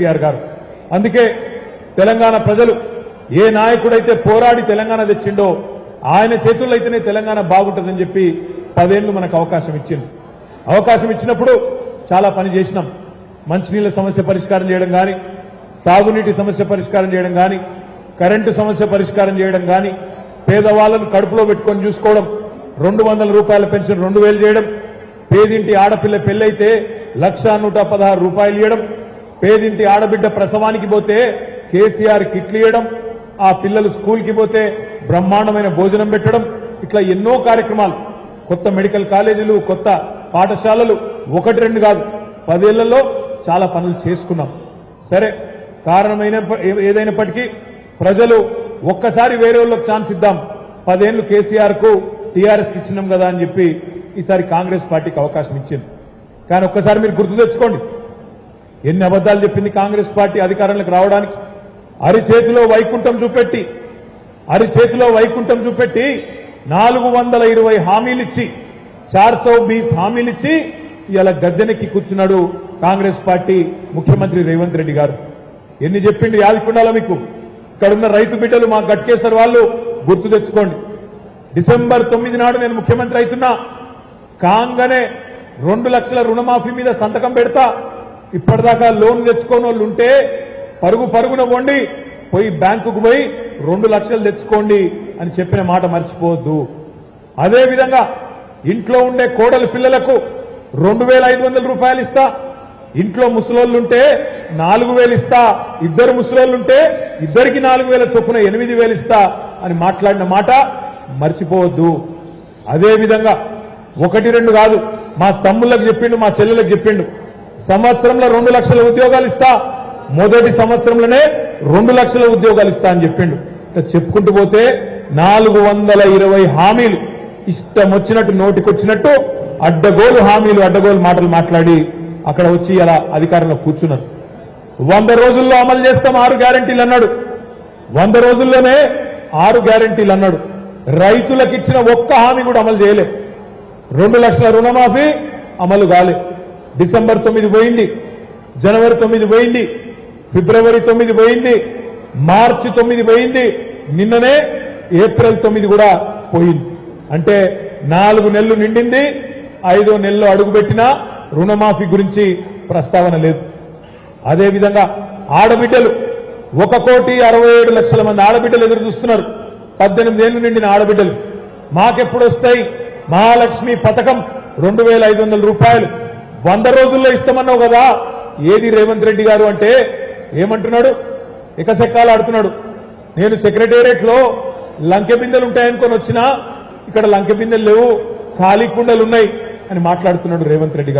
కేసీఆర్ గారు. అందుకే తెలంగాణ ప్రజలు ఏ నాయకుడైతే పోరాడి తెలంగాణ తెచ్చిండో ఆయన చేతుల్లో అయితేనే తెలంగాణ బాగుంటుందని చెప్పి పదేళ్ళు మనకు అవకాశం ఇచ్చింది అవకాశం ఇచ్చినప్పుడు చాలా పని చేసినాం. మంచినీళ్ళ సమస్య పరిష్కారం చేయడం కానీ సాగునీటి సమస్య పరిష్కారం చేయడం కానీ కరెంటు సమస్య పరిష్కారం చేయడం కానీ పేదవాళ్ళను కడుపులో పెట్టుకొని చూసుకోవడం రెండు వందల రూపాయల పెన్షన్ రెండు వేలు చేయడం పేదింటి ఆడపిల్ల పెళ్ళైతే లక్ష నూట పదహారు రూపాయలు ఇవ్వడం పేదింటి ఆడబిడ్డ ప్రసవానికి పోతే కేసీఆర్ కిట్లియడం ఇవ్వడం ఆ పిల్లలు స్కూల్కి పోతే బ్రహ్మాండమైన భోజనం పెట్టడం ఇట్లా ఎన్నో కార్యక్రమాలు. కొత్త మెడికల్ కాలేజీలు కొత్త పాఠశాలలు ఒకటి రెండు కాదు పదేళ్ళలో చాలా పనులు చేసుకున్నాం. సరే కారణమైన ఏదైనప్పటికీ ప్రజలు ఒక్కసారి వేరే వాళ్ళకి ఛాన్స్ ఇద్దాం. పదేళ్ళు కేసీఆర్కు టీఆర్ఎస్ ఇచ్చినాం కదా అని చెప్పి ఈసారి కాంగ్రెస్ పార్టీకి అవకాశం ఇచ్చింది. కానీ ఒక్కసారి మీరు గుర్తు తెచ్చుకోండి ఎన్ని అబద్ధాలు చెప్పింది కాంగ్రెస్ పార్టీ అధికారంలోకి రావడానికి? అరిచేతిలో వైకుంఠం చూపెట్టి అరిచేతిలో వైకుంఠం చూపెట్టి నాలుగు వందల ఇరవై హామీలిచ్చి చార్ సౌ బీస్ హామీలు ఇచ్చి ఇలా గద్దెనెక్కి కూర్చున్నాడు కాంగ్రెస్ పార్టీ ముఖ్యమంత్రి రేవంత్ రెడ్డి గారు. ఎన్ని చెప్పిండు యాదకుండాలో మీకు? ఇక్కడున్న రైతు బిడ్డలు మా గట్కేశ్వర్ వాళ్ళు గుర్తు తెచ్చుకోండి. డిసెంబర్ తొమ్మిది నాడు నేను ముఖ్యమంత్రి అవుతున్నా. కాంగనే రెండు లక్షల రుణమాఫీ మీద సంతకం పెడతా. ఇప్పటిదాకా లోన్ తెచ్చుకోని వాళ్ళు ఉంటే పరుగు పరుగున పోండి పోయి బ్యాంకుకు పోయి రెండు లక్షలు తెచ్చుకోండి అని చెప్పిన మాట మర్చిపోవద్దు. అదేవిధంగా ఇంట్లో ఉండే కోడలు పిల్లలకు రెండు వేల ఐదు వందల రూపాయలు ఇస్తా. ఇంట్లో ముసలోళ్ళుంటే నాలుగు వేలు ఇస్తా. ఇద్దరు ముసలోళ్ళుంటే ఇద్దరికి నాలుగు వేల చొప్పున ఎనిమిది వేలు ఇస్తా అని మాట్లాడిన మాట మర్చిపోవద్దు. అదేవిధంగా ఒకటి రెండు కాదు మా తమ్ముళ్ళకి చెప్పిండు మా చెల్లెలకు చెప్పిండు. సంవత్సరంలో రెండు లక్షల ఉద్యోగాలు ఇస్తా మొదటి సంవత్సరంలోనే రెండు లక్షల ఉద్యోగాలు ఇస్తా అని చెప్పిండు. చెప్పుకుంటూ పోతే నాలుగు వందల ఇరవై హామీలు ఇష్టం వచ్చినట్టు నోటికొచ్చినట్టు అడ్డగోలు హామీలు అడ్డగోలు మాటలు మాట్లాడి అక్కడ వచ్చి అలా అధికారంలో కూర్చున్నారు. వంద రోజుల్లో అమలు చేస్తాం ఆరు గ్యారంటీలు అన్నాడు. వంద రోజుల్లోనే ఆరు గ్యారంటీలు అన్నాడు. రైతులకు ఇచ్చిన ఒక్క హామీ కూడా అమలు చేయలేదు రెండు లక్షల రుణమాఫీ అమలు కాలేదు డిసెంబర్ తొమ్మిది పోయింది జనవరి తొమ్మిది పోయింది ఫిబ్రవరి తొమ్మిది పోయింది మార్చి తొమ్మిది పోయింది నిన్ననే ఏప్రిల్ తొమ్మిది కూడా పోయింది. అంటే నాలుగు నెలలు నిండింది ఐదో నెలలో అడుగుపెట్టినా రుణమాఫీ గురించి ప్రస్తావన లేదు. అదేవిధంగా ఆడబిడ్డలు ఒక కోటి అరవై ఏడు లక్షల మంది ఆడబిడ్డలు ఎదురు చూస్తున్నారు. పద్దెనిమిది ఏళ్ళు నిండిన ఆడబిడ్డలు. మాకెప్పుడు వస్తాయి? మహాలక్ష్మి పథకం రెండు వేల ఐదు వందల రూపాయలు. వంద రోజుల్లో ఇస్తామన్నావు కదా. ఏది రేవంత్ రెడ్డి గారు అంటే ఏమంటున్నాడు? ఎకసెక్కాలు ఆడుతున్నాడు. నేను సెక్రటేరియట్లో లంకె బిందెలు ఉంటాయనుకొని వచ్చినా ఇక్కడ లంకె బిందెలు లేవు ఖాళీ కుండలు ఉన్నాయి అని మాట్లాడుతున్నాడు రేవంత్ రెడ్డి గారు.